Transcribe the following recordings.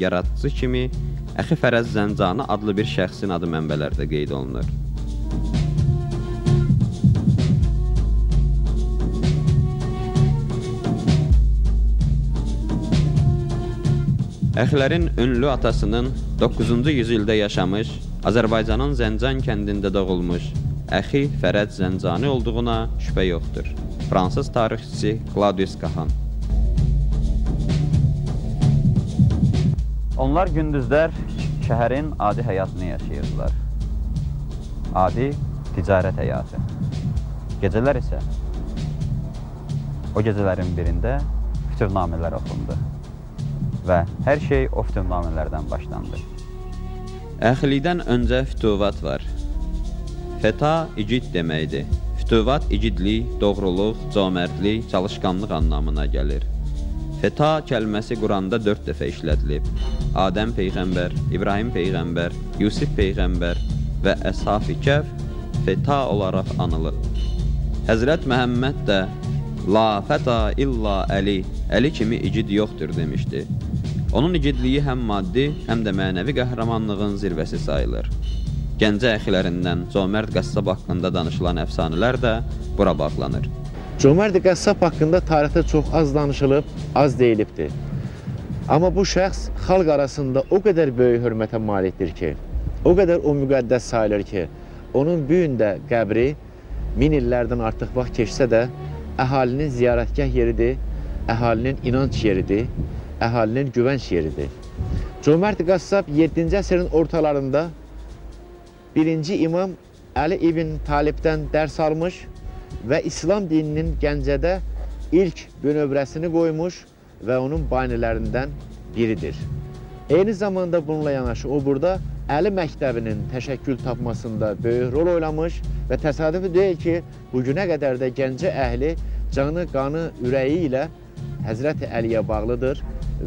yaradıcısı kimi Əxi Fərəz Zəncani adlı bir şəxsin adı mənbələrdə qeyd olunur. Əxilərin ünlü atasının 9-cu yüzildə yaşamış, Azərbaycanın Zəncan kəndində doğulmuş Əxi Fərəd Zəncani olduğuna şübhə yoxdur. Fransız tarixçisi Claudius Cahan Onlar gündüzlər şəhərin adi həyatını yaşayırdılar. Adi ticarət həyatı. Gecələr isə o gecələrin birində fütürnamələr oxundu və hər şey o fütürnamələrdən başlandı. Əxlidən öncə fütuvat var. Feta igid deməkdir. Fütuvat igidlik, doğruluq, cömertlik, çalışqanlıq anlamına gəlir. Feta kəlməsi Quranda 4 dəfə işlədilib. Adəm peyğəmbər, İbrahim peyğəmbər, Yusif peyğəmbər və Əshab-ı Kəhf feta olaraq anılır. Həzrət Məhəmməd də La fəta illa Əli, Əli kimi igid yoxdur demişdi. Onun igidliyi həm maddi, həm də mənəvi qəhrəmanlığın zirvəsi sayılır. Gəncə əxilərindən Cömərd Qəssab haqqında danışılan əfsanələr də bura bağlanır. Cömərd Qəssab haqqında tarixdə çox az danışılıb, az deyilibdir. Amma bu şəxs xalq arasında o qədər böyük hörmətə malikdir ki, o qədər o müqəddəs sayılır ki, onun bu gün də qəbri min illərdən artıq vaxt keçsə də əhalinin ziyarətgah yeridir, əhalinin inanc yeridir, əhalinin güvənc yeridir. Cömərd Qəssab 7-ci əsrin ortalarında birinci imam Əli ibn Talibdən dərs almış və İslam dininin Gəncədə ilk bünövrəsini qoymuş və onun banilərindən biridir. Eyni zamanda bununla yanaşı o burada Əli məktəbinin təşəkkül tapmasında böyük rol oynamış və təsadüfi deyil ki, bu günə qədər də Gəncə əhli canı, qanı, ürəyi ilə Həzrəti Əliyə bağlıdır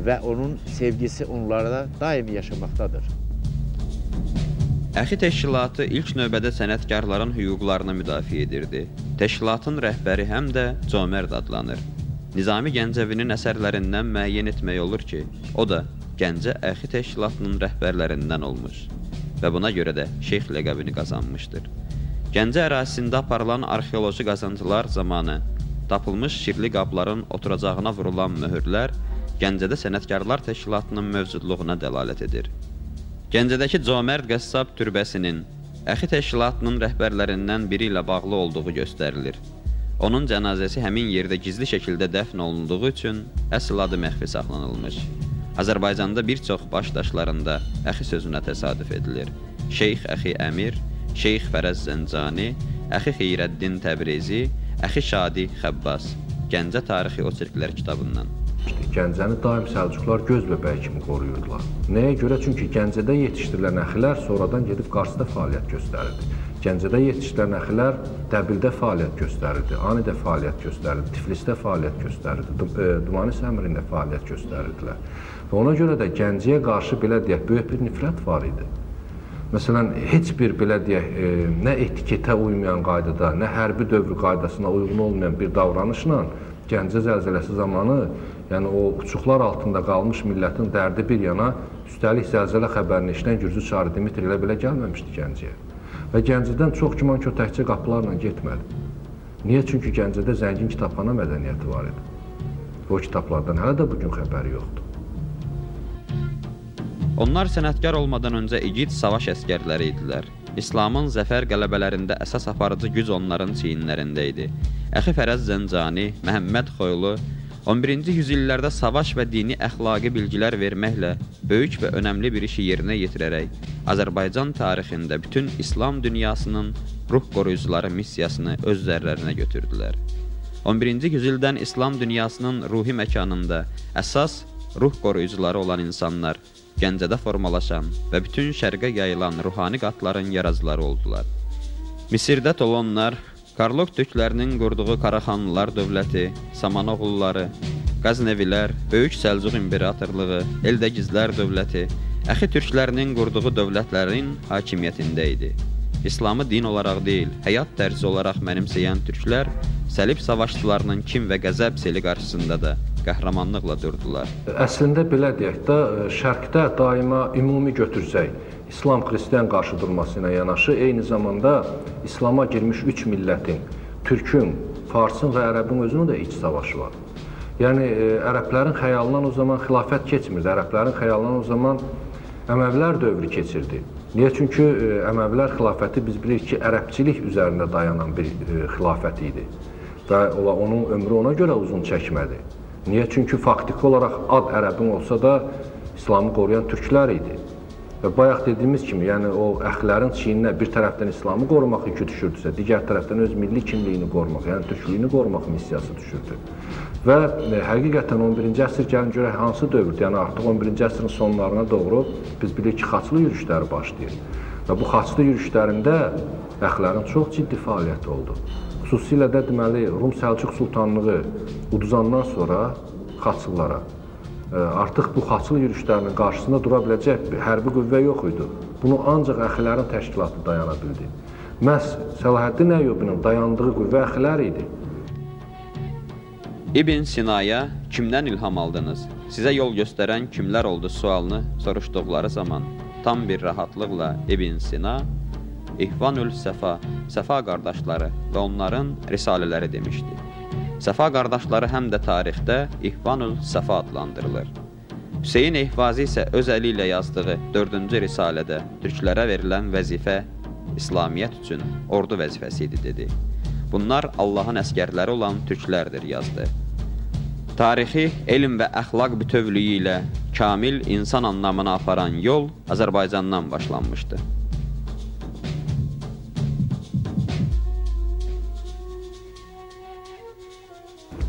və onun sevgisi onlarda daim yaşamaqdadır. Əxi təşkilatı ilk növbədə sənətkarların hüquqlarını müdafiə edirdi. Təşkilatın rəhbəri həm də Cömərd adlanır. Nizami Gəncəvinin əsərlərindən müəyyən etmək olur ki, o da Gəncə Əxi təşkilatının rəhbərlərindən olmuş və buna görə də şeyx ləqəbini qazanmışdır. Gəncə ərazisində aparılan arxeoloji qazıntılar zamanı tapılmış şirli qabların oturacağına vurulan möhürlər Gəncədə sənətkarlar təşkilatının mövcudluğuna dəlalət edir. Gəncədəki Cömərd Qəssab türbəsinin Əxi təşkilatının rəhbərlərindən biri ilə bağlı olduğu göstərilir. Onun cənazəsi həmin yerdə gizli şəkildə dəfn olunduğu üçün əsl adı məxfi saxlanılmış. Azərbaycanda bir çox baş daşlarında Əxi sözünə təsadüf edilir. Şeyx Əxi Əmir, Şeyx Fərəz Zəncani, Əxi Xeyrəddin Təbrizi, Əxi Şadi Xəbbas. Gəncə tarixi oçerklər kitabından. Gəncəni daim Səlcuqlar göz bəbəyi kimi qoruyurdular. Nəyə görə? Çünki Gəncədə yetişdirilən əxilər sonradan gedib Qarsda fəaliyyət göstərirdi. Gəncədə yetişdirilən əxilər Dəbildə fəaliyyət göstərirdi, Anidə fəaliyyət göstərirdi, Tiflisdə fəaliyyət göstərirdi, e, Dumani Səmrində fəaliyyət göstərirdilər. Və ona görə də Gəncəyə qarşı belə deyək, böyük bir nifrət var idi. Məsələn, heç bir belə deyək, e, nə etiketə uymayan qaydada, nə hərbi dövr qaydasına uyğun olmayan bir davranışla Gəncə zəlzələsi zamanı, yəni o uçuqlar altında qalmış millətin dərdi bir yana, üstəlik zəlzələ xəbərini eşidən Gürcü çarı Dimitri ilə belə gəlməmişdi Gəncəyə. Və Gəncədən çox güman ki, o təkcə qapılarla getmədi. Niyə? Çünki Gəncədə zəngin kitabxana mədəniyyəti var idi. O kitablardan hələ də bugün xəbəri yoxdur. Onlar sənətkar olmadan öncə igid savaş əskərləri idilər. İslamın zəfər qələbələrində əsas aparıcı güc onların çiyinlərində idi. Əxi Fərəz Zəncani, Məhəmməd Xoylu 11-ci yüzillərdə savaş və dini əxlaqi bilgilər verməklə böyük və önəmli bir işi yerinə yetirərək Azərbaycan tarixində bütün İslam dünyasının ruh qoruyucuları missiyasını öz üzərlərinə götürdülər. 11-ci yüzildən İslam dünyasının ruhi məkanında əsas ruh qoruyucuları olan insanlar Gəncədə formalaşan və bütün şərqə yayılan ruhani qatların yaradıcıları oldular. Misirdə Tolonlar, Karlok türklərinin qurduğu Qaraxanlılar dövləti, Samanoğulları, Qaznevilər, Böyük Səlcuq imperatorluğu, Eldəgizlər dövləti, Əxi türklərinin qurduğu dövlətlərin hakimiyyətində idi. İslamı din olaraq deyil, həyat tərzi olaraq mənimsəyən türklər səlib savaşçılarının kim və qəzəb seli qarşısında da qəhrəmanlıqla durdular. Əslində belə deyək də, şərqdə daima ümumi götürsək, İslam-xristian qarşıdurması ilə yanaşı eyni zamanda İslam'a girmiş üç millətin, türkün, farsın və ərəbin özünün də iç savaşı var. Yəni e, ərəblərin xəyalından o zaman xilafət keçmirdi. Ərəblərin xəyalından o zaman Əməvilər dövrü keçirdi. Niyə? Çünki e, Əməvilər xilafəti biz bilirik ki, ərəbçilik üzərində dayanan bir e, xilafət idi. Və onun ömrü ona görə uzun çəkmədi. Niyə? Çünki faktiki olaraq ad ərəbin olsa da İslamı qoruyan türklər idi. Və bayaq dediyimiz kimi, yəni o əxlərin çiyninə bir tərəfdən İslamı qorumaq yükü düşürdüsə, digər tərəfdən öz milli kimliyini qorumaq, yəni türklüyünü qorumaq missiyası düşürdü. Və e, həqiqətən 11-ci əsr gəlin görək hansı dövrdür? Yəni artıq 11-ci əsrin sonlarına doğru biz bilirik ki, xaçlı yürüşləri başlayır. Və bu xaçlı yürüşlərində əxlərin çox ciddi fəaliyyəti oldu. Xüsusilə də deməli Rum Səlcuq sultanlığı uduzandan sonra xaçlılara artıq bu xaçlı yürüşlərinin qarşısında dura biləcək bir hərbi qüvvə yox idi. Bunu ancaq əxlərin təşkilatı dayana bildi. Məhz Səlahəddin Əyyubinin dayandığı qüvvə əxlər idi. İbn Sinaya kimdən ilham aldınız? Sizə yol göstərən kimlər oldu sualını soruşduqları zaman tam bir rahatlıqla İbn Sina İhvanül Səfa, Səfa qardaşları və onların risalələri demişdi. Səfa qardaşları həm də tarixdə İhvanül Səfa adlandırılır. Hüseyn Ehvazi isə öz əli ilə yazdığı 4-cü risalədə türklərə verilən vəzifə İslamiyyət üçün ordu vəzifəsi idi dedi. Bunlar Allahın əskərləri olan türklərdir yazdı. Tarixi elm və əxlaq bütövlüyü ilə kamil insan anlamına aparan yol Azərbaycandan başlanmışdı.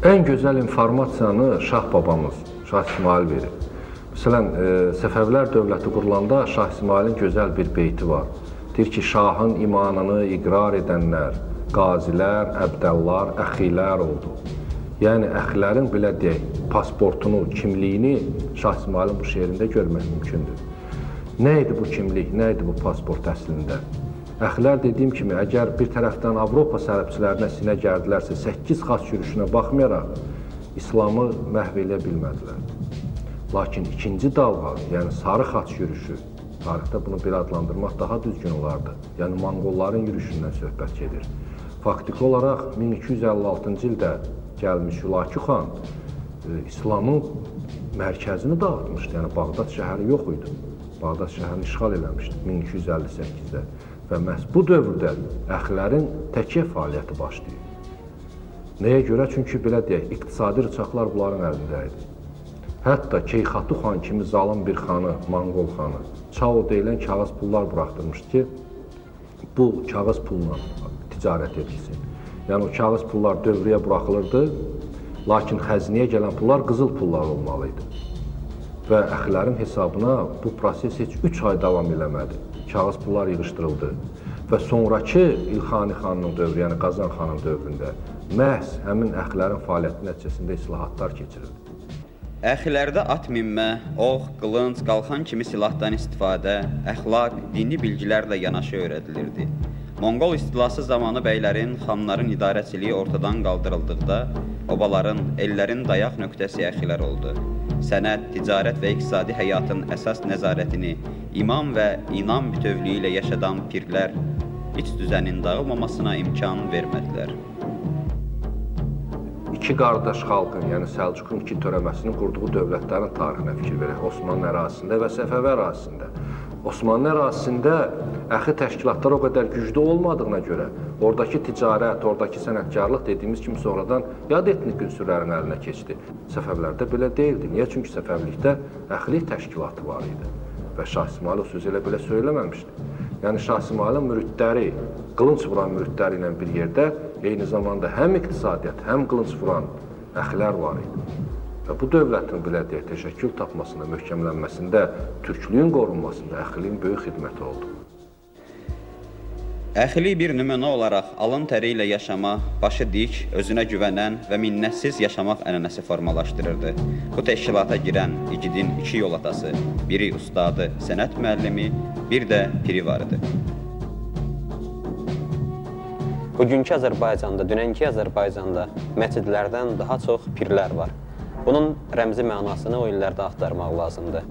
Ən gözəl informasiyanı Şah babamız, Şah İsmail verir. Məsələn, e, Səfəvilər dövləti qurulanda Şah İsmailin gözəl bir beyti var. Deyir ki, şahın imanını iqrar edənlər, qazilər, əbdəllar, əxilər oldu. Yəni əxlərin belə deyək, pasportunu, kimliyini Şah İsmailin bu şeirində görmək mümkündür. Nə idi bu kimlik, nə idi bu pasport əslində? Əxlər dediyim kimi, əgər bir tərəfdən Avropa sərhədçilərinə sinə gəldilərsə, 8 xaç yürüşünə baxmayaraq İslamı məhv edə bilmədilər. Lakin ikinci dalğa, yəni sarı xaç yürüşü, tarixdə bunu belə adlandırmaq daha düzgün olardı. Yəni Monqolların yürüşündən söhbət gedir. Faktiki olaraq 1256-cı ildə gəlmiş Hülakü xan e, İslamın mərkəzini dağıtmışdı. Yəni Bağdad şəhəri yox idi. Bağdad şəhərini işğal eləmişdi 1258-də və məhz bu dövrdə əxlərin təkyə fəaliyyəti başlayır. Nəyə görə? Çünki belə deyək, iqtisadi rıçaqlar bunların əlində idi. Hətta Keyxatı xan kimi zalım bir xanı, Monqol xanı, Çao deyilən kağız pullar buraxdırmışdı ki, bu kağız pulla ticarət edilsin. Yəni o kağız pullar dövrəyə buraxılırdı, lakin xəzinəyə gələn pullar qızıl pullar olmalı idi. Və əxlərin hesabına bu proses heç 3 ay davam eləmədi. Kağız pullar yığışdırıldı və sonrakı İlxani xanın dövrü, yəni Qazan xanın dövründə məhz həmin əxlərin fəaliyyəti nəticəsində islahatlar keçirildi. Əxilərdə at minmə, ox, qılınc, qalxan kimi silahdan istifadə, əxlaq, dini bilgilərlə yanaşı öyrədilirdi. Monqol istilası zamanı bəylərin, xanların idarəçiliyi ortadan qaldırıldıqda, obaların, ellərin dayaq nöqtəsi əxilər oldu. Sənət, ticarət və iqtisadi həyatın əsas nəzarətini imam və inam bütövlüyü ilə yaşadan pirlər iç düzənin dağılmamasına imkan vermədilər. İki qardaş xalqın, yəni Səlcuqun iki törəməsinin qurduğu dövlətlərin tarixinə fikir verək. Osmanlı ərazisində və Səfəvi ərazisində. Osmanlı ərazisində əxi təşkilatlar o qədər güclü olmadığına görə oradakı ticarət, oradakı sənətkarlıq dediyimiz kimi sonradan yad etnik ünsürlərin əlinə keçdi. Səfəvlərdə belə deyildi. Niyə? Çünki Səfəvlikdə əxlik təşkilatı var idi və Şah İsmail o sözü elə belə söyləməmişdi. Yəni Şah İsmailin müridləri, qılınc vuran müridləri ilə bir yerdə eyni zamanda həm iqtisadiyyat, həm qılınc vuran əxlər var idi. Və bu dövlətin belə deyək, təşəkkül tapmasında, möhkəmlənməsində, türklüyün qorunmasında əxliyin böyük xidməti oldu. Əxli bir nümunə olaraq alın təri ilə yaşama, başı dik, özünə güvənən və minnətsiz yaşamaq ənənəsi formalaşdırırdı. Bu təşkilata girən igidin iki yol atası, biri ustadı, sənət müəllimi, bir də piri var idi. Bugünkü Azərbaycanda, dünənki Azərbaycanda məscidlərdən daha çox pirlər var. Bunun rəmzi mənasını o illərdə axtarmaq lazımdır.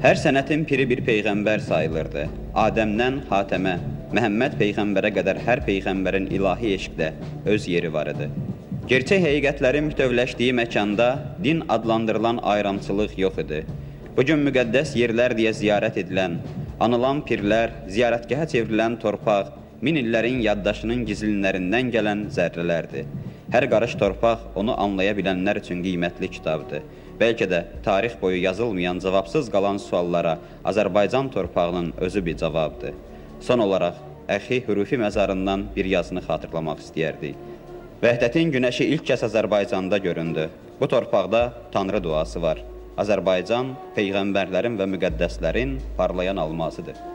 Hər sənətin piri bir peyğəmbər sayılırdı. Adəmdən Hatəmə, Məhəmməd peyğəmbərə qədər hər peyğəmbərin ilahi eşqdə öz yeri var idi. Gerçək həqiqətlərin bütövləşdiyi məkanda din adlandırılan ayrımçılıq yox idi. Bu gün müqəddəs yerlər deyə ziyarət edilən, anılan pirlər, ziyarətgaha çevrilən torpaq, min illərin yaddaşının gizlinlərindən gələn zərrələrdir. Hər qarış torpaq onu anlaya bilənlər üçün qiymətli kitabdır. Bəlkə də tarix boyu yazılmayan cavabsız qalan suallara Azərbaycan torpağının özü bir cavabdır. Son olaraq əxi Hürufi məzarından bir yazını xatırlamaq istəyərdik. Vəhdətin günəşi ilk kəs Azərbaycanda göründü. Bu torpaqda Tanrı duası var. Azərbaycan peyğəmbərlərin və müqəddəslərin parlayan almasıdır.